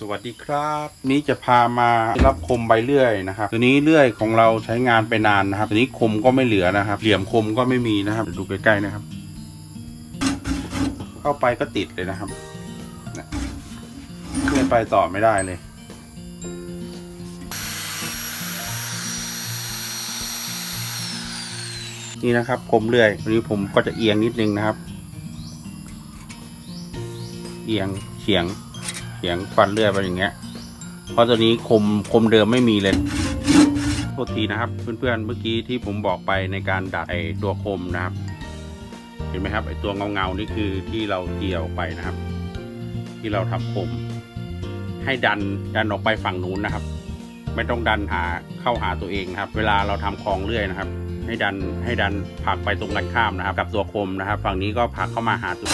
สวัสดีครับ นี้จะพามารับคมใบเลื่อยนะครับตัวนี้เลื่อยของเราใช้งานไปนานนะครับตัวนี้คมก็ไม่เหลือนะครับ เหลี่ยมคมก็ไม่มีนะครับดูใกล้ๆนะครับ เข้าไปก็ติดเลยนะครับนะเลื่อยไปต่อไม่ได้เลยนี่นะครับคมเลื่อยวันนี้ผมก็จะเอียงนิดนึงนะครับ เอียงเฉียง เฉียงฟันเลื่อยไปอย่างเงี้ย เพราะตัวนี้คมคมเดิมไม่มีเลยโทษทีนะครับ เพื่อนๆเมื่อกี้ที่ผมบอกไปในการดัดไอตัวคมนะครับ เห็นไหมครับไอตัวเงาเงาๆนี่คือที่เราเกี่ยวไปนะครับ ที่เราทำคม ให้ดันดันออกไปฝั่งนู้นนะครับ ไม่ต้องดันหาเข้าหาตัวเองครับ เวลาเราทำคลองเลื่อยนะครับ ให้ดันให้ดันผักไปตรงกันข้ามนะครับ กับตัวคมนะครับ ฝั่งนี้ก็ผักเข้ามาหาตัว